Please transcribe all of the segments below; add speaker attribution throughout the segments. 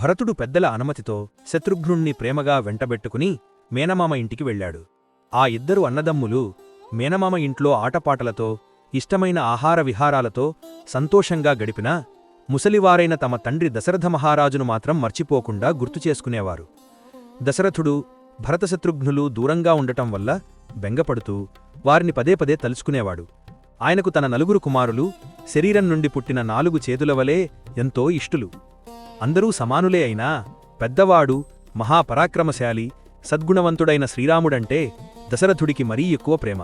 Speaker 1: భరతుడు పెద్దల అనుమతితో శత్రుఘ్నుణ్ణి ప్రేమగా వెంటబెట్టుకుని మేనమామ ఇంటికి వెళ్ళాడు. ఆ ఇద్దరు అన్నదమ్ములు మేనమామ ఇంట్లో ఆటపాటలతో ఇష్టమైన ఆహార విహారాలతో సంతోషంగా గడిపినా ముసలివారైన తమ తండ్రి దశరథ మహారాజును మాత్రం మర్చిపోకుండా గుర్తుచేసుకునేవారు దశరథుడు భరతశత్రుఘ్నులు దూరంగా ఉండటం వల్ల బెంగపడుతూ వారిని పదే పదే తలుచుకునేవాడు. ఆయనకు తన నలుగురు కుమారులు శరీరం నుండి పుట్టిన నాలుగు చేతుల వలె ఎంతో ఇష్టులు. అందరూ సమానులే అయినా పెద్దవాడు మహాపరాక్రమశాలి సద్గుణవంతుడైన శ్రీరాముడంటే దశరథుడికి మరీ ఎక్కువ ప్రేమ.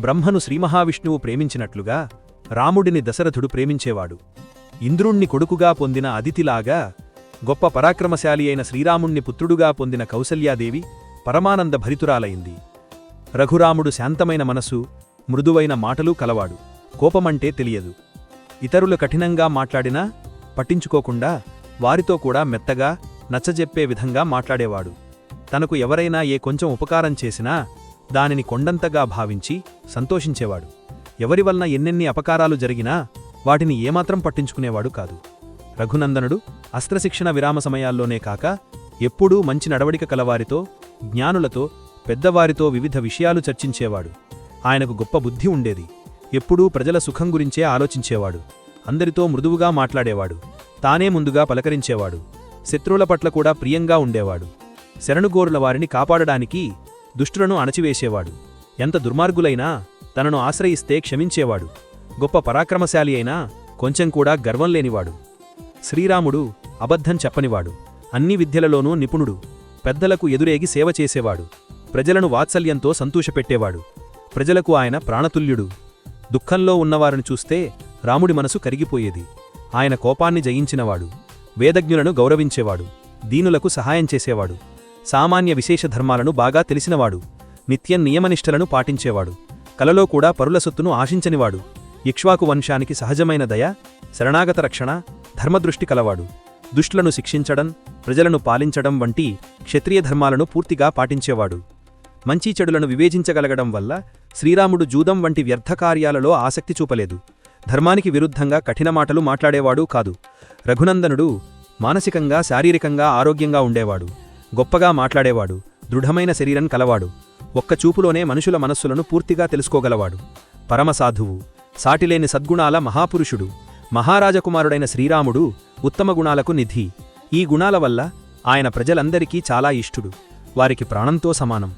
Speaker 1: బ్రహ్మను శ్రీమహావిష్ణువు ప్రేమించినట్లుగా రాముడిని దశరథుడు ప్రేమించేవాడు. ఇంద్రుణ్ణి కొడుకుగా పొందిన అదితిలాగా గొప్ప పరాక్రమశాలి అయిన శ్రీరాముణ్ణి పుత్రుడుగా పొందిన కౌసల్యాదేవి పరమానంద భరితురాలైంది. రఘురాముడు శాంతమైన మనసు మృదువైన మాటలు కలవాడు. కోపమంటే తెలియదు. ఇతరులు కఠినంగా మాట్లాడినా పట్టించుకోకుండా వారితో కూడా మెత్తగా నచ్చజెప్పే విధంగా మాట్లాడేవాడు. తనకు ఎవరైనా ఏ కొంచెం ఉపకారం చేసినా దానిని కొండంతగా భావించి సంతోషించేవాడు. ఎవరివలన ఎన్నెన్ని అపకారాలు జరిగినా వాటిని ఏమాత్రం పట్టించుకునేవాడు కాదు. రఘునందనుడు అస్త్రశిక్షణ విరామ సమయాల్లోనే కాక ఎప్పుడూ మంచి నడవడిక కలవారితో జ్ఞానులతో పెద్దవారితో వివిధ విషయాలు చర్చించేవాడు. ఆయనకు గొప్ప బుద్ధి ఉండేది. ఎప్పుడూ ప్రజల సుఖం గురించే ఆలోచించేవాడు. అందరితో మృదువుగా మాట్లాడేవాడు. తానే ముందుగా పలకరించేవాడు. శత్రువుల పట్ల కూడా ప్రియంగా ఉండేవాడు. శరణుగోరుల వారిని కాపాడడానికి దుష్టులను అణచివేసేవాడు. ఎంత దుర్మార్గులైనా తనను ఆశ్రయిస్తే క్షమించేవాడు. గొప్ప పరాక్రమశాలి అయినా కొంచెం కూడా గర్వం లేనివాడు. శ్రీరాముడు అబద్ధం చెప్పనివాడు. అన్ని విద్యలలోనూ నిపుణుడు. పెద్దలకు ఎదురేగి సేవ చేసేవాడు. ప్రజలను వాత్సల్యంతో సంతోషపెట్టేవాడు. ప్రజలకు ఆయన ప్రాణతుల్యుడు. దుఃఖంలో ఉన్నవారిని చూస్తే రాముడి మనసు కరిగిపోయేది. ఆయన కోపాన్ని జయించినవాడు వేదజ్ఞులను గౌరవించేవాడు దీనులకు సహాయం చేసేవాడు సామాన్య విశేష ధర్మాలను బాగా తెలిసినవాడు నిత్యం నియమనిష్టలను పాటించేవాడు కలలో కూడా పరుల సొత్తును ఆశించనివాడు ఇక్ష్వాకు వంశానికి సహజమైన దయ శరణాగత రక్షణ ధర్మదృష్టి కలవాడు దుష్టులను శిక్షించడం ప్రజలను పాలించడం వంటి క్షత్రియ ధర్మాలను పూర్తిగా పాటించేవాడు. మంచి చెడులను వివేచించగలగడం వల్ల శ్రీరాముడు జూదం వంటి వ్యర్థకార్యాలలో ఆసక్తి చూపలేదు. ధర్మానికి విరుద్ధంగా కఠిన మాటలు మాట్లాడేవాడు కాదు. రఘునందనుడు మానసికంగా శారీరకంగా ఆరోగ్యంగా ఉండేవాడు. గొప్పగా మాట్లాడేవాడు. దృఢమైన శరీరం కలవాడు. ఒక్క చూపులోనే మనుషుల మనస్సులను పూర్తిగా తెలుసుకోగలవాడు. పరమసాధువు సాటిలేని సద్గుణాల మహాపురుషుడు మహారాజకుమారుడైన శ్రీరాముడు ఉత్తమ గుణాలకు నిధి. ఈ గుణాల వల్ల ఆయన ప్రజలందరికీ చాలా ఇష్టుడు. వారికి ప్రాణంతో సమానం.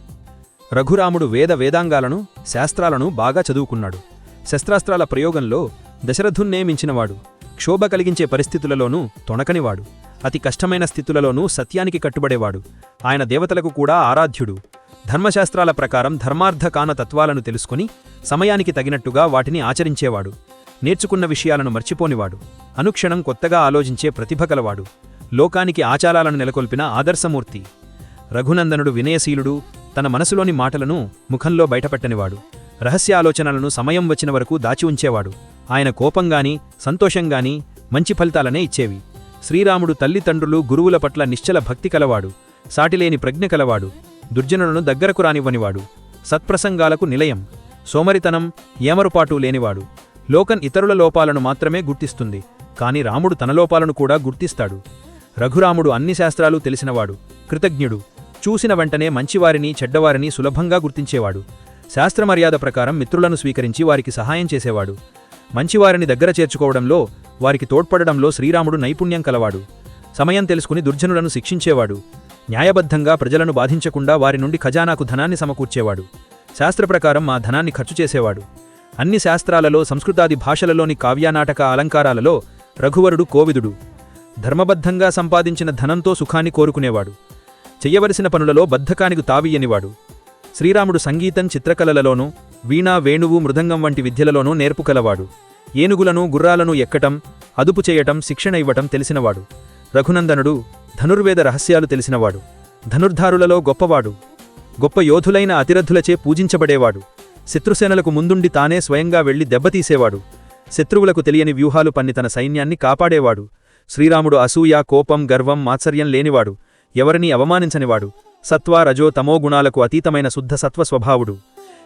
Speaker 1: రఘురాముడు వేద వేదాంగాలను శాస్త్రాలను బాగా చదువుకున్నాడు. శస్త్రాస్త్రాల ప్రయోగంలో దశరథున్నే మించినవాడు. క్షోభ కలిగించే పరిస్థితులలోనూ తొణకనివాడు. అతి కష్టమైన స్థితులలోనూ సత్యానికి కట్టుబడేవాడు. ఆయన దేవతలకు కూడా ఆరాధ్యుడు. ధర్మశాస్త్రాల ప్రకారం ధర్మార్థకాన తత్వాలను తెలుసుకుని సమయానికి తగినట్టుగా వాటిని ఆచరించేవాడు. నేర్చుకున్న విషయాలను మర్చిపోనివాడు. అనుక్షణం కొత్తగా ఆలోచించే ప్రతిభ కలవాడు. లోకానికి ఆచారాలను నెలకొల్పిన ఆదర్శమూర్తి. రఘునందనుడు వినయశీలుడు తన మనసులోని మాటలను ముఖంలో బయటపెట్టనివాడు. రహస్యాలోచనలను సమయం వచ్చిన వరకు దాచి ఉంచేవాడు. ఆయన కోపంగాని సంతోషంగాని మంచి ఫలితాలనే ఇచ్చేవి. శ్రీరాముడు తల్లిదండ్రులు గురువుల పట్ల నిశ్చల భక్తి కలవాడు సాటిలేని ప్రజ్ఞ కలవాడు దుర్జనులను దగ్గరకు రానివ్వనివాడు సత్ప్రసంగాలకు నిలయం సోమరితనం ఏమరుపాటు లేనివాడు. లోకన్ ఇతరుల లోపాలను మాత్రమే గుర్తిస్తుంది కాని రాముడు తన లోపాలను కూడా గుర్తిస్తాడు. రఘురాముడు అన్ని శాస్త్రాలు తెలిసినవాడు కృతజ్ఞుడు చూసిన వెంటనే మంచివారిని చెడ్డవారిని సులభంగా గుర్తించేవాడు. శాస్త్రమర్యాద ప్రకారం మిత్రులను స్వీకరించి వారికి సహాయం చేసేవాడు. మంచివారిని దగ్గర చేర్చుకోవడంలో వారికి తోడ్పడడంలో శ్రీరాముడు నైపుణ్యం కలవాడు. సమయం తెలుసుకుని దుర్జనులను శిక్షించేవాడు. న్యాయబద్ధంగా ప్రజలను బాధించకుండా వారి నుండి ఖజానాకు ధనాన్ని సమకూర్చేవాడు. శాస్త్రప్రకారం ఆ ధనాన్ని ఖర్చు చేసేవాడు. అన్ని శాస్త్రాలలో సంస్కృతాది భాషలలోని కావ్యానాటక అలంకారాలలో రఘువరుడు కోవిదుడు. ధర్మబద్ధంగా సంపాదించిన ధనంతో సుఖాన్ని కోరుకునేవాడు. చెయ్యవలసిన పనులలో బద్ధకానికి తావియ్యనివాడు. శ్రీరాముడు సంగీతం చిత్రకళలలోనూ వీణా వేణువు మృదంగం వంటి విద్యలలోనూ నేర్పుకలవాడు ఏనుగులను గుర్రాలను ఎక్కటం అదుపు చేయటం శిక్షణ ఇవ్వటం తెలిసినవాడు. రఘునందనుడు ధనుర్వేద రహస్యాలు తెలిసినవాడు. ధనుర్ధారులలో గొప్పవాడు. గొప్ప యోధులైన అతిరథులచే పూజించబడేవాడు. శత్రుసేనలకు ముందుండి తానే స్వయంగా వెళ్ళి దెబ్బతీసేవాడు శత్రువులకు తెలియని వ్యూహాలు పన్ని తన సైన్యాన్ని కాపాడేవాడు. శ్రీరాముడు అసూయ కోపం గర్వం మాత్సర్యం లేనివాడు. ఎవరినీ అవమానించనివాడు. సత్వ రజో తమో గుణాలకు అతీతమైన శుద్ధ సత్వ స్వభావుడు.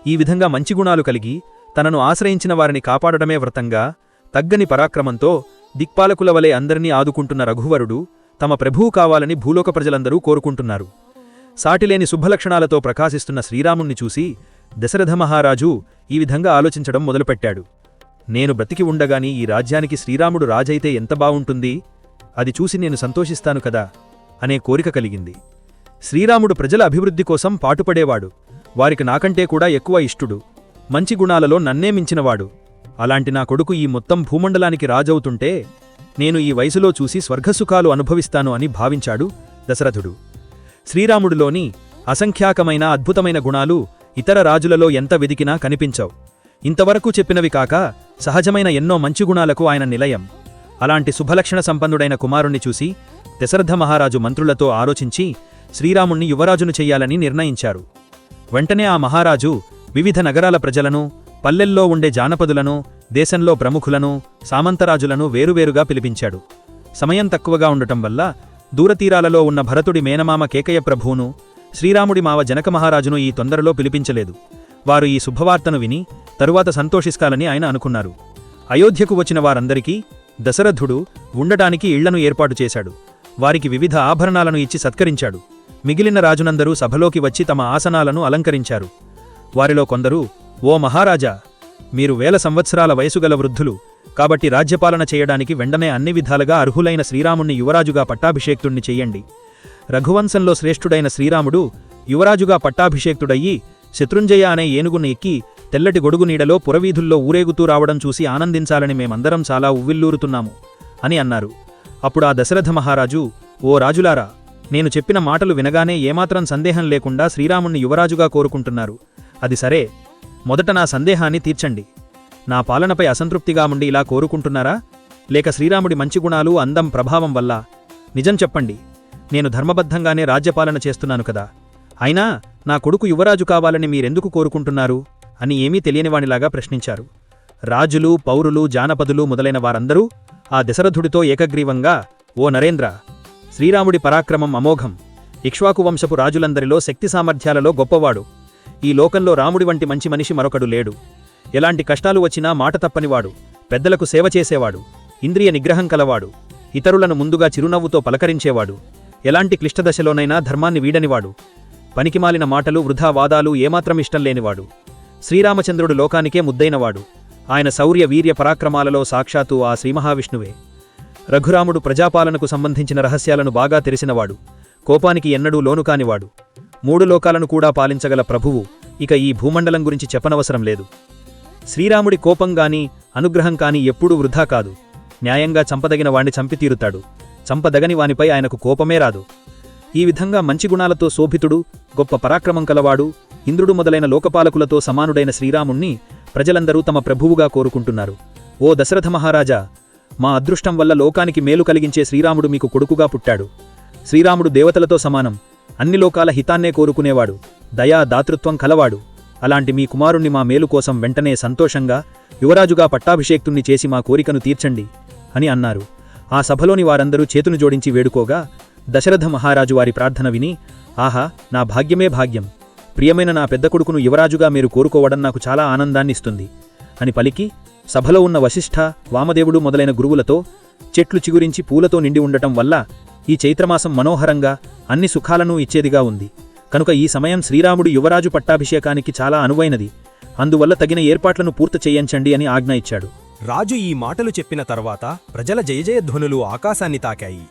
Speaker 1: ఈ విధంగా మంచి గుణాలు కలిగి తనను ఆశ్రయించిన వారిని కాపాడడమే వ్రతంగా తగ్గని పరాక్రమంతో దిక్పాలకుల వలె అందరినీ ఆదుకుంటున్న రఘువరుడు తమ ప్రభువు కావాలని భూలోక ప్రజలందరూ కోరుకుంటున్నారు. సాటిలేని శుభలక్షణాలతో ప్రకాశిస్తున్న శ్రీరాముణ్ణి చూసి దశరథ మహారాజు ఈ విధంగా ఆలోచించడం మొదలుపెట్టాడు. నేను బ్రతికి ఉండగాని ఈ రాజ్యానికి శ్రీరాముడు రాజైతే ఎంత బావుంటుంది? అది చూసి నేను సంతోషిస్తాను కదా అనే కోరిక కలిగింది. శ్రీరాముడు ప్రజల అభివృద్ధి కోసం పాటుపడేవాడు. వారికి నాకంటే కూడా ఎక్కువ ఇష్టుడు. మంచి గుణాలలో నన్నే మించినవాడు. అలాంటి నా కొడుకు ఈ మొత్తం భూమండలానికి రాజవుతుంటే నేను ఈ వయసులో చూసి స్వర్గసుఖాలు అనుభవిస్తాను అని భావించాడు దశరథుడు. శ్రీరాముడిలోని అసంఖ్యాకమైన అద్భుతమైన గుణాలు ఇతర రాజులలో ఎంత వెదికినా కనిపించవు. ఇంతవరకు చెప్పినవి కాక సహజమైన ఎన్నో మంచి గుణాలకు ఆయన నిలయం. అలాంటి శుభలక్షణ సంపన్నుడైన కుమారుణ్ణి చూసి దశరథ మహారాజు మంత్రులతో ఆలోచించి శ్రీరాముణ్ణి యువరాజును చెయ్యాలని నిర్ణయించారు. వెంటనే ఆ మహారాజు వివిధ నగరాల ప్రజలను పల్లెల్లో ఉండే జానపదులను దేశంలో ప్రముఖులను సామంతరాజులను వేరువేరుగా పిలిపించాడు. సమయం తక్కువగా ఉండటం వల్ల దూరతీరాలలో ఉన్న భరతుడి మేనమామ కేకయ్య ప్రభువును శ్రీరాముడి మావ జనక మహారాజును ఈ తొందరలో పిలిపించలేదు. వారు ఈ శుభవార్తను విని తరువాత సంతోషిస్తాలని ఆయన అనుకున్నారు. అయోధ్యకు వచ్చిన వారందరికీ దశరథుడు ఉండటానికి ఇళ్ళను ఏర్పాటు చేశాడు. వారికి వివిధ ఆభరణాలను ఇచ్చి సత్కరించాడు. మిగిలిన రాజునందరూ సభలోకి వచ్చి తమ ఆసనాలను అలంకరించారు. వారిలో కొందరు ఓ మహారాజా మీరు వేల సంవత్సరాల వయసుగల వృద్ధులు కాబట్టి రాజ్యపాలన చేయడానికి వెంటనే అన్ని విధాలుగా అర్హులైన శ్రీరాముణ్ణి యువరాజుగా పట్టాభిషేక్తుణ్ణి చెయ్యండి రఘువంశంలో శ్రేష్ఠుడైన శ్రీరాముడు యువరాజుగా పట్టాభిషేక్తుడయ్యి శత్రుంజయ అనే ఏనుగును ఎక్కి తెల్లటి గొడుగు నీడలో పురవీధుల్లో ఊరేగుతూ రావడం చూసి ఆనందించాలని మేమందరం చాలా ఉవ్విల్లూరుతున్నాము అని అన్నారు. అప్పుడు ఆ దశరథ మహారాజు ఓ రాజులారా నేను చెప్పిన మాటలు వినగానే ఏమాత్రం సందేహం లేకుండా శ్రీరాముణ్ణి యువరాజుగా కోరుకుంటున్నారు. అది సరే. మొదట నా సందేహాన్ని తీర్చండి. నా పాలనపై అసంతృప్తిగా ఉండి ఇలా కోరుకుంటున్నారా? లేక శ్రీరాముడి మంచి గుణాలు అందం ప్రభావం వల్ల? నిజం చెప్పండి. నేను ధర్మబద్ధంగానే రాజ్యపాలన చేస్తున్నాను కదా. అయినా నా కొడుకు యువరాజు కావాలని మీరెందుకు కోరుకుంటున్నారు? అని ఏమీ తెలియనివానిలాగా ప్రశ్నించారు. రాజులు పౌరులు జానపదులు మొదలైన వారందరూ ఆ దశరథుడితో ఏకగ్రీవంగా ఓ నరేంద్ర శ్రీరాముడి పరాక్రమం అమోఘం. ఇక్ష్వాకు వంశపు రాజులందరిలో శక్తి సామర్థ్యాలలో గొప్పవాడు. ఈ లోకంలో రాముడి వంటి మంచి మనిషి మరొకడు లేడు. ఎలాంటి కష్టాలు వచ్చినా మాట తప్పనివాడు. పెద్దలకు సేవ చేసేవాడు. ఇంద్రియ నిగ్రహం కలవాడు. ఇతరులను ముందుగా చిరునవ్వుతో పలకరించేవాడు. ఎలాంటి క్లిష్టదశలోనైనా ధర్మాన్ని వీడనివాడు. పనికిమాలిన మాటలు వృధా వాదాలు ఏమాత్రం ఇష్టం లేనివాడు. శ్రీరామచంద్రుడు లోకానికే ముద్దైనవాడు. ఆయన శౌర్య వీర్య పరాక్రమాలలో సాక్షాత్తు ఆ శ్రీమహావిష్ణువే. రఘురాముడు ప్రజాపాలనకు సంబంధించిన రహస్యాలను బాగా తెలిసినవాడు. కోపానికి ఎన్నడూ లోనుకానివాడు. మూడు లోకాలను కూడా పాలించగల ప్రభువు ఇక ఈ భూమండలం గురించి చెప్పనవసరం లేదు. శ్రీరాముడి కోపంగాని అనుగ్రహం కాని ఎప్పుడూ వృధా కాదు. న్యాయంగా చంపదగిన వాణ్ణి చంపితీరుతాడు చంపదగని వానిపై ఆయనకు కోపమే రాదు. ఈ విధంగా మంచి గుణాలతో శోభితుడు గొప్ప పరాక్రమం కలవాడు ఇంద్రుడు మొదలైన లోకపాలకులతో సమానుడైన శ్రీరాముణ్ణి ప్రజలందరూ తమ ప్రభువుగా కోరుకుంటున్నారు. ఓ దశరథ మహారాజా మా అదృష్టం వల్ల లోకానికి మేలు కలిగించే శ్రీరాముడు మీకు కొడుకుగా పుట్టాడు. శ్రీరాముడు దేవతలతో సమానం. అన్ని లోకాల హితాన్నే కోరుకునేవాడు. దయా దాతృత్వం కలవాడు. అలాంటి మీ కుమారుణ్ణి మా మేలు కోసం వెంటనే సంతోషంగా యువరాజుగా పట్టాభిషేక్తుణ్ణి చేసి మా కోరికను తీర్చండి అని అన్నారు. ఆ సభలోని వారందరూ చేతును జోడించి వేడుకోగా దశరథ మహారాజు వారి ప్రార్థన విని ఆహా నా భాగ్యమే భాగ్యం. ప్రియమైన నా పెద్ద కొడుకును యువరాజుగా మీరు కోరుకోవడం నాకు చాలా ఆనందాన్నిస్తుంది. అని పలికి సభలో ఉన్న వశిష్ఠ వామదేవుడు మొదలైన గురువులతో చెట్లు చిగురించి పూలతో నిండి ఉండటం వల్ల ఈ చైత్రమాసం మనోహరంగా అన్ని సుఖాలను ఇచ్చేదిగా ఉంది. కనుక ఈ సమయం శ్రీరాముడు యువరాజు పట్టాభిషేకానికి చాలా అనువైనది. అందువల్ల తగిన ఏర్పాట్లను పూర్తి చేయించండి అని ఆజ్ఞ ఇచ్చాడు.
Speaker 2: రాజు ఈ మాటలు చెప్పిన తర్వాత ప్రజల జయజయధ్వనులు ఆకాశాన్ని తాకాయి.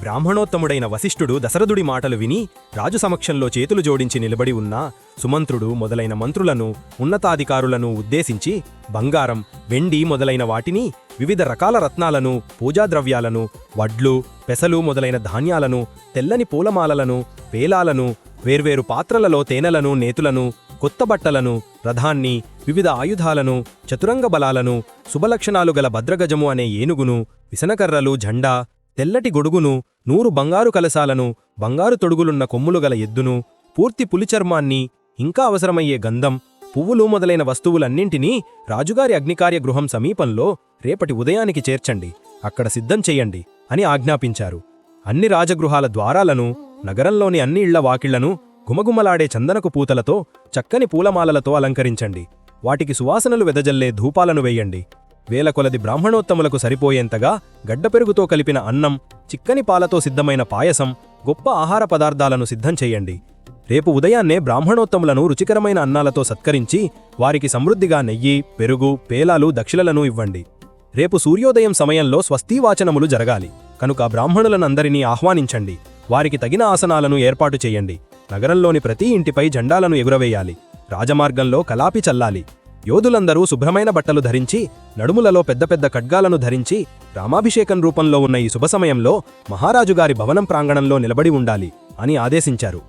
Speaker 2: బ్రాహ్మణోత్తముడైన వశిష్ఠుడు దశరథుడి మాటలు విని రాజు సమక్షంలో చేతులు జోడించి నిలబడి ఉన్న సుమంత్రుడు మొదలైన మంత్రులను ఉన్నతాధికారులను ఉద్దేశించి బంగారం వెండి మొదలైన వాటిని వివిధ రకాల రత్నాలను పూజాద్రవ్యాలను వడ్లు పెసలు మొదలైన ధాన్యాలను తెల్లని పూలమాలలను పేలాలను వేర్వేరు పాత్రలలో తేనెలను నేతులను కొత్త బట్టలను రథాన్ని వివిధ ఆయుధాలను చతురంగ బలాలను శుభలక్షణాలు గల భద్రగజము అనే ఏనుగును విసనకర్రలు జెండా తెల్లటి గొడుగును నూరు బంగారు కలశాలను బంగారు తొడుగులున్న కొమ్ములు గల ఎద్దును పూర్తి పులిచర్మాన్ని ఇంకా అవసరమయ్యే గంధం పువ్వులు మొదలైన వస్తువులన్నింటినీ రాజుగారి అగ్నికార్య గృహం సమీపంలో రేపటి ఉదయానికి చేర్చండి అక్కడ సిద్ధం చెయ్యండి అని ఆజ్ఞాపించారు. అన్ని రాజగృహాల ద్వారాలను నగరంలోని అన్ని ఇళ్ళ వాకిళ్ళను గుమగుమలాడే చందనకు పూతలతో చక్కని పూలమాలలతో అలంకరించండి. వాటికి సువాసనలు వెదజల్లే ధూపాలను వెయ్యండి వేల కొలది బ్రాహ్మణోత్తములకు సరిపోయేంతగా గడ్డపెరుగుతో కలిపిన అన్నం చిక్కని పాలతో సిద్ధమైన పాయసం గొప్ప ఆహార పదార్థాలను సిద్ధం చేయండి. రేపు ఉదయాన్నే బ్రాహ్మణోత్తములను రుచికరమైన అన్నాలతో సత్కరించి వారికి సమృద్ధిగా నెయ్యి పెరుగు పేలాలు దక్షిణలను ఇవ్వండి. రేపు సూర్యోదయం సమయంలో స్వస్తివాచనములు జరగాలి. కనుక బ్రాహ్మణులనందరినీ ఆహ్వానించండి. వారికి తగిన ఆసనాలను ఏర్పాటు చేయండి. నగరంలోని ప్రతి ఇంటిపై జెండాలను ఎగురవేయాలి. రాజమార్గంలో కలాపి చల్లాలి. యోధులందరూ శుభ్రమైన బట్టలు ధరించి నడుములలో పెద్ద పెద్ద ఖడ్గాలను ధరించి రామాభిషేకం రూపంలో ఉన్న ఈ శుభ సమయంలో మహారాజుగారి భవనం ప్రాంగణంలో నిలబడి ఉండాలి అని ఆదేశించారు.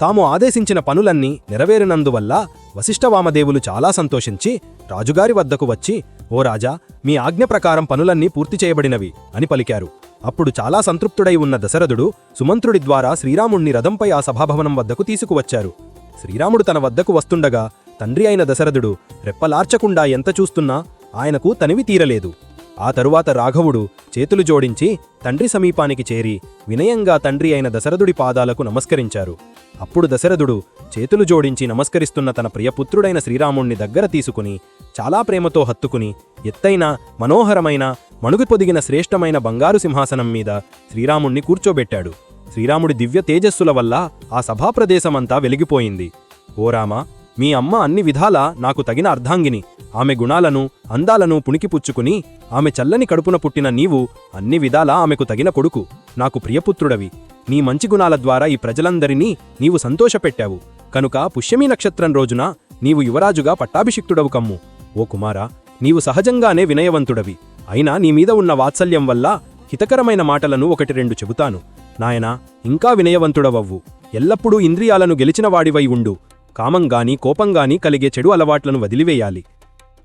Speaker 2: తాము ఆదేశించిన పనులన్నీ నెరవేరినందువల్ల వశిష్ఠవామదేవులు చాలా సంతోషించి రాజుగారి వద్దకు వచ్చి ఓ రాజా మీ ఆజ్ఞ ప్రకారం పనులన్నీ పూర్తి చేయబడినవి అని పలికారు. అప్పుడు చాలా సంతృప్తుడై ఉన్న దశరథుడు సుమంత్రుడి ద్వారా శ్రీరాముణ్ణి రథంపై ఆ సభాభవనం వద్దకు తీసుకువచ్చారు. శ్రీరాముడు తన వద్దకు వస్తుండగా తండ్రి అయిన దశరథుడు రెప్పలార్చకుండా ఎంత చూస్తున్నా ఆయనకు తనివి తీరలేదు. ఆ తరువాత రాఘవుడు చేతులు జోడించి తండ్రి సమీపానికి చేరి వినయంగా తండ్రి అయిన దశరథుడి పాదాలకు నమస్కరించారు. అప్పుడు దశరథుడు చేతులు జోడించి నమస్కరిస్తున్న తన ప్రియపుత్రుడైన శ్రీరాముణ్ణి దగ్గర తీసుకుని చాలా ప్రేమతో హత్తుకుని ఎత్తైన మనోహరమైన మణుగు పొదిగిన శ్రేష్టమైన బంగారు సింహాసనం మీద శ్రీరాముణ్ణి కూర్చోబెట్టాడు. శ్రీరాముడి దివ్య తేజస్సుల వల్ల ఆ సభాప్రదేశమంతా వెలిగిపోయింది. ఓ రామా మీ అమ్మ అన్ని విధాలా నాకు తగిన అర్ధాంగిని. ఆమె గుణాలను అందాలను పుణికిపుచ్చుకుని ఆమె చల్లని కడుపున పుట్టిన నీవు అన్ని విధాలా ఆమెకు తగిన కొడుకు. నాకు ప్రియపుత్రుడవి. నీ మంచి గుణాల ద్వారా ఈ ప్రజలందరినీ నీవు సంతోషపెట్టావు. కనుక పుష్యమీ నక్షత్రం రోజున నీవు యువరాజుగా పట్టాభిషిక్తుడవు కమ్ము. ఓ కుమారా నీవు సహజంగానే వినయవంతుడవి. అయినా నీ మీద ఉన్న వాత్సల్యం వల్ల హితకరమైన మాటలను ఒకటి రెండు చెబుతాను. నాయనా ఇంకా వినయవంతుడవవ్వు. ఎల్లప్పుడూ ఇంద్రియాలను గెలిచిన వాడివై ఉండు. కామంగాని కోపంగాని కలిగే చెడు అలవాట్లను వదిలివేయాలి.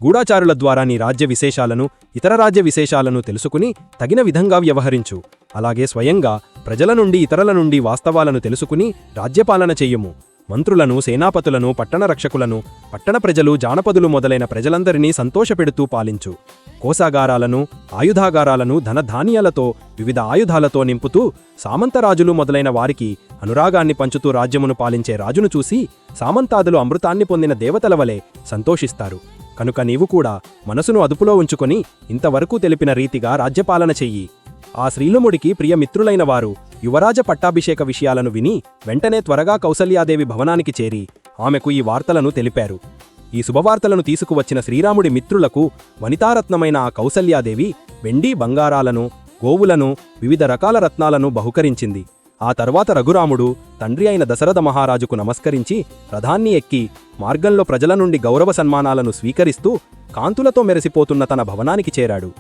Speaker 2: గూఢాచారుల ద్వారా నీ రాజ్య విశేషాలను ఇతర రాజ్య విశేషాలను తెలుసుకుని తగిన విధంగా వ్యవహరించు. అలాగే స్వయంగా ప్రజల నుండి ఇతరుల నుండి వాస్తవాలను తెలుసుకుని రాజ్యపాలన చెయ్యము మంత్రులను సేనాపతులను పట్టణ రక్షకులను పట్టణ ప్రజలు జానపదులు మొదలైన ప్రజలందరినీ సంతోషపెడుతూ పాలించు. కోసాగారాలను ఆయుధాగారాలను ధనధాన్యాలతో వివిధ ఆయుధాలతో నింపుతూ సామంతరాజులు మొదలైన వారికి అనురాగాన్ని పంచుతూ రాజ్యమును పాలించే రాజును చూసి సామంతాదులు అమృతాన్ని పొందిన దేవతల వలె సంతోషిస్తారు. కనుక నీవు కూడా మనసును అదుపులో ఉంచుకొని ఇంతవరకు తెలిపిన రీతిగా రాజ్యపాలన చెయ్యి. ఆ శ్రీలుముడికి ప్రియమిత్రులైన వారు యువరాజ పట్టాభిషేక విషయాలను విని వెంటనే త్వరగా కౌసల్యాదేవి భవనానికి చేరి ఆమెకు ఈ వార్తలను తెలిపారు. ఈ శుభవార్తలను తీసుకువచ్చిన శ్రీరాముడి మిత్రులకు వనితారత్నమైన ఆ కౌసల్యాదేవి వెండి బంగారాలను గోవులను వివిధ రకాల రత్నాలను బహుకరించింది. ఆ తర్వాత రఘురాముడు తండ్రి అయిన దశరథ మహారాజుకు నమస్కరించి రథాన్ని ఎక్కి మార్గంలో ప్రజల నుండి గౌరవ సన్మానాలను స్వీకరిస్తూ కాంతులతో మెరిసిపోతున్న తన భవనానికి చేరాడు.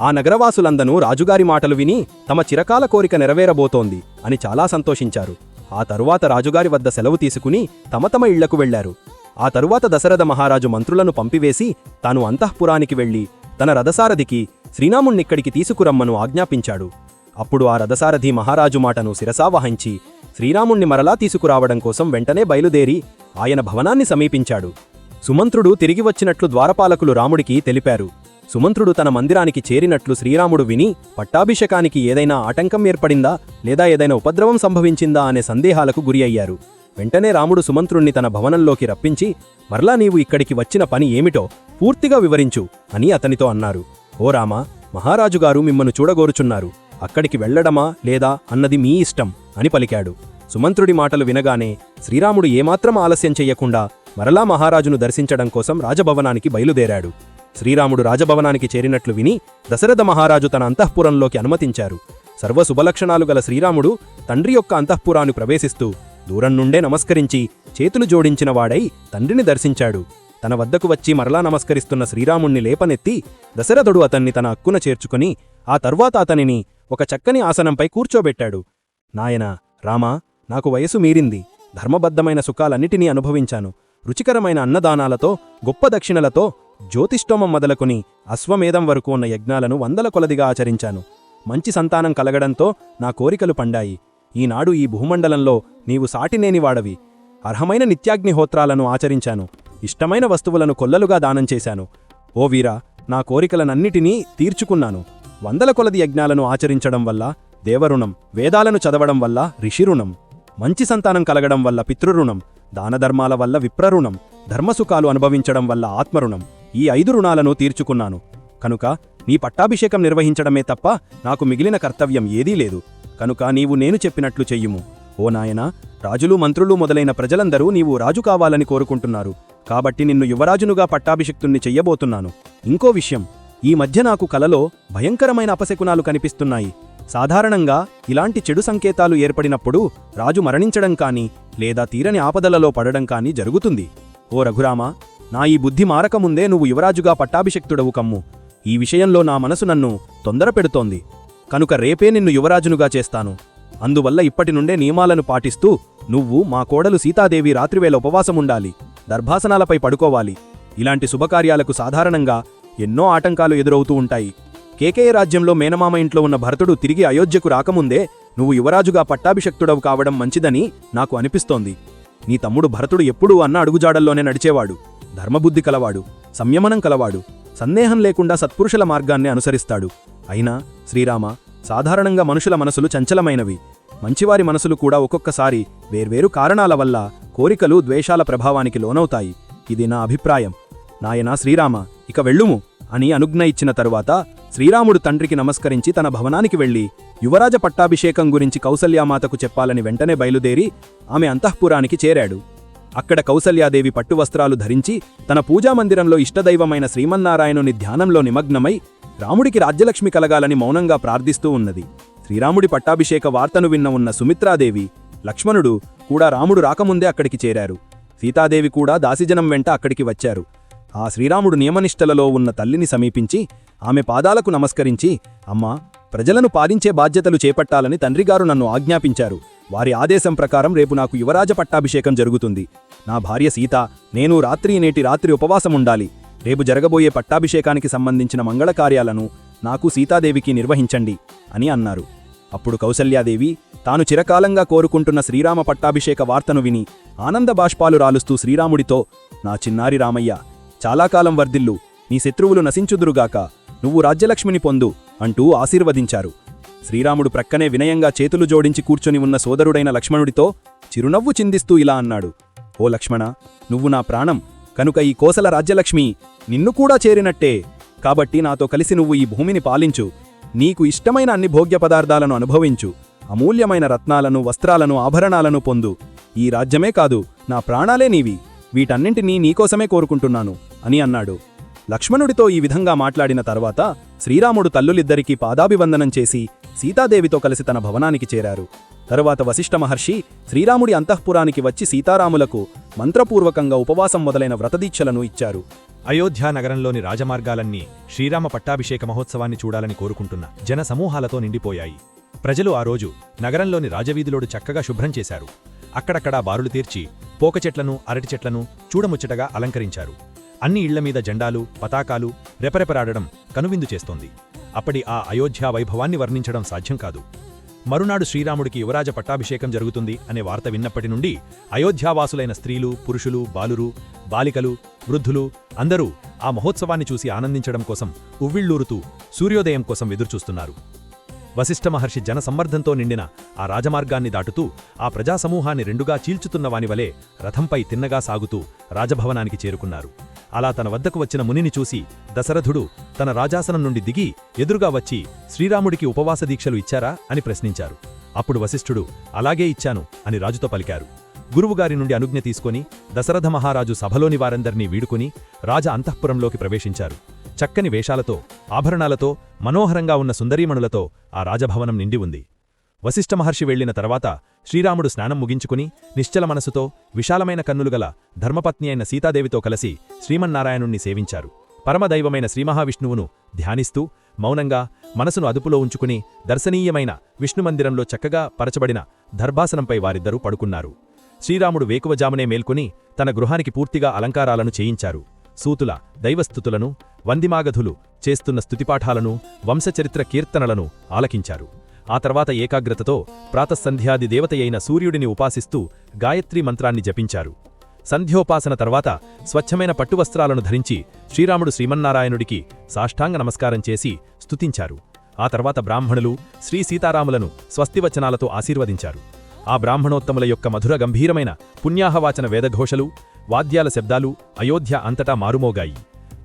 Speaker 2: ఆ నగరవాసులందనూ రాజుగారి మాటలు విని తమ చిరకాల కోరిక నెరవేరబోతోంది అని చాలా సంతోషించారు. ఆ తరువాత రాజుగారి వద్ద సెలవు తీసుకుని తమ తమ ఇళ్ళకు వెళ్ళారు ఆ తరువాత దశరథ మహారాజు మంత్రులను పంపివేసి తాను అంతఃపురానికి వెళ్ళి తన రథసారథికి శ్రీనాముణ్ణిక్కడికి తీసుకురమ్మను ఆజ్ఞాపించాడు. అప్పుడు ఆ రథసారథి మహారాజు మాటను శిరసావహించి శ్రీరాముణ్ణి మరలా తీసుకురావడం కోసం వెంటనే బయలుదేరి ఆయన భవనాన్ని సమీపించాడు. సుమంత్రుడు తిరిగి వచ్చినట్లు ద్వారపాలకులు రాముడికి తెలిపారు. సుమంత్రుడు తన మందిరానికి చేరినట్లు శ్రీరాముడు విని పట్టాభిషేకానికి ఏదైనా ఆటంకం ఏర్పడిందా లేదా ఏదైనా ఉపద్రవం సంభవించిందా అనే సందేహాలకు గురి అయ్యారు. వెంటనే రాముడు సుమంత్రుణ్ణి తన భవనంలోకి రప్పించి మరలా నీవు ఇక్కడికి వచ్చిన పని ఏమిటో పూర్తిగా వివరించు అని అతనితో అన్నారు. ఓ రామా మహారాజుగారు మిమ్మను చూడగోరుచున్నారు. అక్కడికి వెళ్ళడమా లేదా అన్నది మీ ఇష్టం అని పలికాడు. సుమంత్రుడి మాటలు వినగానే శ్రీరాముడు ఏమాత్రం ఆలస్యం చెయ్యకుండా మరలా మహారాజును దర్శించడం కోసం రాజభవనానికి బయలుదేరాడు. శ్రీరాముడు రాజభవనానికి చేరినట్లు విని దశరథ మహారాజు తన అంతఃపురంలోకి అనుమతించారు. సర్వ శుభలక్షణాలు గల శ్రీరాముడు తండ్రి యొక్క అంతఃపురాన్ని ప్రవేశిస్తూ దూరం నుండే నమస్కరించి చేతులు జోడించిన వాడై తండ్రిని దర్శించాడు. తన వద్దకు వచ్చి మరలా నమస్కరిస్తున్న శ్రీరాముణ్ణి లేపనెత్తి దశరథుడు అతన్ని తన అక్కున చేర్చుకుని ఆ తర్వాత అతనిని ఒక చక్కని ఆసనంపై కూర్చోబెట్టాడు. నాయనా రామా నాకు వయసు మీరింది. ధర్మబద్ధమైన సుఖాలన్నిటినీ అనుభవించాను. రుచికరమైన అన్నదానాలతో గొప్ప దక్షిణలతో జ్యోతిష్టోమం మొదలుకొని అశ్వమేధం వరకు ఉన్న యజ్ఞాలను వందల కొలదిగా ఆచరించాను. మంచి సంతానం కలగడంతో నా కోరికలు పండాయి. ఈనాడు ఈ భూమండలంలో నీవు సాటినేని వాడవి. అర్హమైన నిత్యాగ్నిహోత్రాలను ఆచరించాను. ఇష్టమైన వస్తువులను కొల్లలుగా దానం చేశాను. ఓ వీరా నా కోరికలనన్నిటినీ తీర్చుకున్నాను. వందల కొలది యజ్ఞాలను ఆచరించడం వల్ల దేవరుణం వేదాలను చదవడం వల్ల ఋషిరుణం మంచి సంతానం కలగడం వల్ల పితృరుణం దానధర్మాల వల్ల విప్రరుణం ధర్మసుఖాలు అనుభవించడం వల్ల ఆత్మరుణం. ఈ ఐదు రుణాలను తీర్చుకున్నాను. కనుక నీ పట్టాభిషేకం నిర్వహించడమే తప్ప నాకు మిగిలిన కర్తవ్యం ఏదీ లేదు. కనుక నీవు నేను చెప్పినట్లు చెయ్యుము. ఓ నాయనా రాజులు మంత్రులు మొదలైన ప్రజలందరూ నీవు రాజు కావాలని కోరుకుంటున్నారు. కాబట్టి నిన్ను యువరాజునుగా పట్టాభిషిక్తుణ్ణి చెయ్యబోతున్నాను. ఇంకో విషయం ఈ మధ్య నాకు కలలో భయంకరమైన అపశకునాలు కనిపిస్తున్నాయి. సాధారణంగా ఇలాంటి చెడు సంకేతాలు ఏర్పడినప్పుడు రాజు మరణించడం కాని లేదా తీరని ఆపదలలో పడడం కాని జరుగుతుంది. ఓ రఘురామా నా ఈ బుద్ధి మారకముందే నువ్వు యువరాజుగా పట్టాభిషిక్తుడవు కమ్ము. ఈ విషయంలో నా మనసు నన్ను తొందర పెడుతోంది. కనుక రేపే నిన్ను యువరాజునుగా చేస్తాను. అందువల్ల ఇప్పటి నుండే నియమాలను పాటిస్తూ నువ్వు మా కోడలు సీతాదేవి రాత్రివేళ ఉపవాసముండాలి. దర్భాసనాలపై పడుకోవాలి. ఇలాంటి శుభకార్యాలకు సాధారణంగా ఎన్నో ఆటంకాలు ఎదురవుతూ ఉంటాయి. కేకేయ రాజ్యంలో మేనమామ ఇంట్లో ఉన్న భరతుడు తిరిగి అయోధ్యకు రాకముందే నువ్వు యువరాజుగా పట్టాభిషక్తుడవు కావడం మంచిదని నాకు అనిపిస్తోంది. నీ తమ్ముడు భరతుడు ఎప్పుడూ అన్న అడుగుజాడల్లోనే నడిచేవాడు. ధర్మబుద్ధి కలవాడు సంయమనం కలవాడు సందేహం లేకుండా సత్పురుషుల మార్గాన్ని అనుసరిస్తాడు. అయినా శ్రీరామ సాధారణంగా మనుషుల మనసులు చంచలమైనవి. మంచివారి మనసులు కూడా ఒక్కొక్కసారి వేర్వేరు కారణాల వల్ల కోరికలు ద్వేషాల ప్రభావానికి లోనవుతాయి. ఇది నా అభిప్రాయం. నాయనా శ్రీరామ ఇక వెళ్ళుము అని అనుజ్ఞ ఇచ్చిన తరువాత శ్రీరాముడు తండ్రికి నమస్కరించి తన భవనానికి వెళ్ళి యువరాజ పట్టాభిషేకం గురించి కౌసల్యామాతకు చెప్పాలని వెంటనే బయలుదేరి ఆమె అంతఃపురానికి చేరాడు. అక్కడ కౌసల్యాదేవి పట్టువస్త్రాలు ధరించి తన పూజామందిరంలో ఇష్టదైవమైన శ్రీమన్నారాయణుని ధ్యానంలో నిమగ్నమై రాముడికి రాజ్యలక్ష్మి కలగాలని మౌనంగా ప్రార్థిస్తూ ఉన్నది. శ్రీరాముడి పట్టాభిషేక వార్తను విన్న ఉన్న సుమిత్రాదేవి లక్ష్మణుడు కూడా రాముడు రాకముందే అక్కడికి చేరారు. సీతాదేవి కూడా దాసిజనం వెంట అక్కడికి వచ్చారు. ఆ శ్రీరాముడు నియమనిష్టలలో ఉన్న తల్లిని సమీపించి ఆమె పాదాలకు నమస్కరించి అమ్మా ప్రజలను పాలించే బాధ్యతలు చేపట్టాలని తండ్రిగారు నన్ను ఆజ్ఞాపించారు. వారి ఆదేశం ప్రకారం రేపు నాకు యువరాజ పట్టాభిషేకం జరుగుతుంది. నా భార్య సీత నేను రాత్రి నేటి రాత్రి ఉపవాసం ఉండాలి. రేపు జరగబోయే పట్టాభిషేకానికి సంబంధించిన మంగళ కార్యాలను నాకు సీతాదేవికి నిర్వహించండి అని అన్నారు. అప్పుడు కౌసల్యాదేవి తాను చిరకాలంగా కోరుకుంటున్న శ్రీరామ పట్టాభిషేక వార్తను విని ఆనంద బాష్పాలు రాలుస్తూ శ్రీరాముడితో నా చిన్నారి రామయ్య చాలాకాలం వర్ధిల్లు. నీ శత్రువులు నశించుదురుగాక. నువ్వు రాజ్యలక్ష్మిని పొందు అంటూ ఆశీర్వదించారు. శ్రీరాముడు ప్రక్కనే వినయంగా చేతులు జోడించి కూర్చొని ఉన్న సోదరుడైన లక్ష్మణుడితో చిరునవ్వు చిందిస్తూ ఇలా అన్నాడు. ఓ లక్ష్మణ నువ్వు నా ప్రాణం. కనుక ఈ కోసల రాజ్యలక్ష్మి నిన్ను కూడా చేరినట్టే. కాబట్టి నాతో కలిసి నువ్వు ఈ భూమిని పాలించు. నీకు ఇష్టమైన అన్ని భోగ్య పదార్థాలను అనుభవించు. అమూల్యమైన రత్నాలను వస్త్రాలను ఆభరణాలను పొందు. ఈ రాజ్యమే కాదు నా ప్రాణాలే నీవి. వీటన్నింటినీ నీకోసమే కోరుకుంటున్నాను అని అన్నాడు. లక్ష్మణుడితో ఈ విధంగా మాట్లాడిన తర్వాత శ్రీరాముడు తల్లులిద్దరికీ పాదాభివందనం చేసి సీతాదేవితో కలిసి తన భవనానికి చేరారు. తరువాత వశిష్ఠ మహర్షి శ్రీరాముడి అంతఃపురానికి వచ్చి సీతారాములకు మంత్రపూర్వకంగా ఉపవాసం మొదలైన వ్రతదీక్షలను ఇచ్చారు.
Speaker 1: అయోధ్యా నగరంలోని రాజమార్గాలన్నీ శ్రీరామ పట్టాభిషేక మహోత్సవాన్ని చూడాలని కోరుకుంటున్న జన సమూహాలతో నిండిపోయాయి. ప్రజలు ఆ రోజు నగరంలోని రాజవీధులోడు చక్కగా శుభ్రం చేశారు. అక్కడక్కడా బారులు తీర్చి పోక చెట్లను అరటి చెట్లను చూడముచ్చటగా అలంకరించారు. అన్ని ఇళ్ళమీద జెండాలు పతాకాలు రెపరెపరాడడం కనువిందు చేస్తోంది. అప్పటి ఆ అయోధ్యా వైభవాన్ని వర్ణించడం సాధ్యం కాదు. మరునాడు శ్రీరాముడికి యువరాజ పట్టాభిషేకం జరుగుతుంది అనే వార్త విన్నప్పటి నుండి అయోధ్యావాసులైన స్త్రీలు పురుషులు బాలురు బాలికలు వృద్ధులు అందరూ ఆ మహోత్సవాన్ని చూసి ఆనందించడం కోసం ఉవ్విళ్ళూరుతూ సూర్యోదయం కోసం ఎదురుచూస్తున్నారు. వశిష్ఠ మహర్షి జనసమ్మర్దంతో నిండిన ఆ రాజమార్గాన్ని దాటుతూ ఆ ప్రజాసమూహాన్ని రెండుగా చీల్చుతున్నవానివలే రథంపై తిన్నగా సాగుతూ రాజభవనానికి చేరుకున్నారు. అలా తన వద్దకు వచ్చిన మునిని చూసి దశరథుడు తన రాజాసనం నుండి దిగి ఎదురుగా వచ్చి శ్రీరాముడికి ఉపవాసదీక్షలు ఇచ్చారా అని ప్రశ్నించారు. అప్పుడు వశిష్ఠుడు అలాగే ఇచ్చాను అని రాజుతో పలికారు. గురువుగారి నుండి అనుజ్ఞ తీసుకొని దశరథ మహారాజు సభలోని వారందర్నీ వీడుకుని రాజ అంతఃపురంలోకి ప్రవేశించారు. చక్కని వేషాలతో ఆభరణాలతో మనోహరంగా ఉన్న సుందరీమణులతో ఆ రాజభవనం నిండి ఉంది. వశిష్ఠ మహర్షి వెళ్ళిన తర్వాత శ్రీరాముడు స్నానం ముగించుకుని నిశ్చల మనసుతో విశాలమైన కన్నులుగల ధర్మపత్ని అయిన సీతాదేవితో కలిసి శ్రీమన్నారాయణుణ్ణి సేవించారు. పరమదైవమైన శ్రీమహావిష్ణువును ధ్యానిస్తూ మౌనంగా మనసును అదుపులో ఉంచుకుని దర్శనీయమైన విష్ణుమందిరంలో చక్కగా పరచబడిన దర్భాసనంపై వారిద్దరూ పడుకున్నారు. శ్రీరాముడు వేకువజామునే మేల్కొని తన గృహానికి పూర్తిగా అలంకారాలను చేయించారు. సూతుల దైవస్థుతులను వందిమాగధులు చేస్తున్న స్తుతిపాఠాలను వంశచరిత్ర కీర్తనలను ఆలకించారు. ఆ తర్వాత ఏకాగ్రతతో ప్రాతసంధ్యాది దేవతయైన సూర్యుడిని ఉపాసిస్తూ గాయత్రీ మంత్రాన్ని జపించారు. సంధ్యోపాసన తర్వాత స్వచ్ఛమైన పట్టువస్త్రాలను ధరించి శ్రీరాముడు శ్రీమన్నారాయణుడికి సాష్టాంగ నమస్కారం చేసి స్తుతించారు. ఆ తర్వాత బ్రాహ్మణులు శ్రీ సీతారాములను స్వస్తివచనాలతో ఆశీర్వదించారు. ఆ బ్రాహ్మణోత్తముల యొక్క మధుర గంభీరమైన పుణ్యాహవాచన వేదఘోషలు వాద్యాల శబ్దాలు అయోధ్య అంతటా మారుమోగాయి.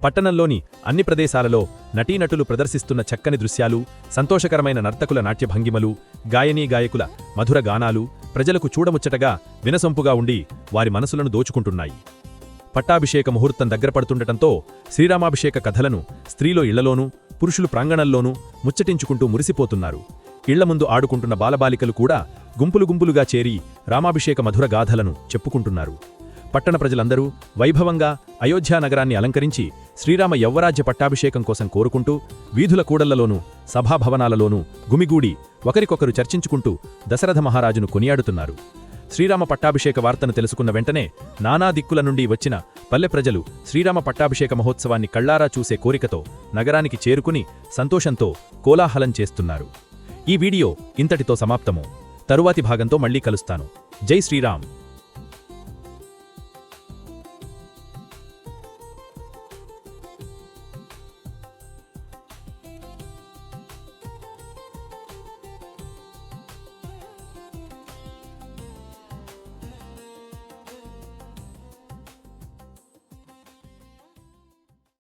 Speaker 2: పట్టణంలోని అన్ని ప్రదేశాలలో నటీనటులు ప్రదర్శిస్తున్న చక్కని దృశ్యాలు సంతోషకరమైన నర్తకుల నాట్యభంగిమలు గాయనీ గాయకుల మధుర గానాలు ప్రజలకు చూడముచ్చటగా వినసొంపుగా ఉండి వారి మనసులను దోచుకుంటున్నాయి. పట్టాభిషేక ముహూర్తం దగ్గరపడుతుండటంతో శ్రీరామాభిషేక కథలను స్త్రీలో ఇళ్ళలోనూ పురుషులు ప్రాంగణంలోనూ ముచ్చటించుకుంటూ మురిసిపోతున్నారు. ఇళ్ళ ముందు ఆడుకుంటున్న బాలబాలికలు కూడా గుంపులు గుంపులుగా చేరి రామాభిషేక మధుర గాథలను చెప్పుకుంటున్నారు. పట్టణ ప్రజలందరూ వైభవంగా అయోధ్యా నగరాన్ని అలంకరించి శ్రీరామ యవ్వరాజ్య పట్టాభిషేకం కోసం కోరుకుంటూ వీధుల కూడళ్ళలోనూ సభాభవనాలలోనూ గుమిగూడి ఒకరికొకరు చర్చించుకుంటూ దశరథ మహారాజును కొనియాడుతున్నారు. శ్రీరామ పట్టాభిషేక వార్తను తెలుసుకున్న వెంటనే నానా దిక్కుల నుండి వచ్చిన పల్లె ప్రజలు శ్రీరామ పట్టాభిషేక మహోత్సవాన్ని కళ్ళారా చూసే కోరికతో నగరానికి చేరుకుని సంతోషంతో కోలాహలం చేస్తున్నారు. ఈ వీడియో ఇంతటితో సమాప్తము. తరువాతి భాగంతో మళ్ళీ కలుస్తాను. జై శ్రీరామ్.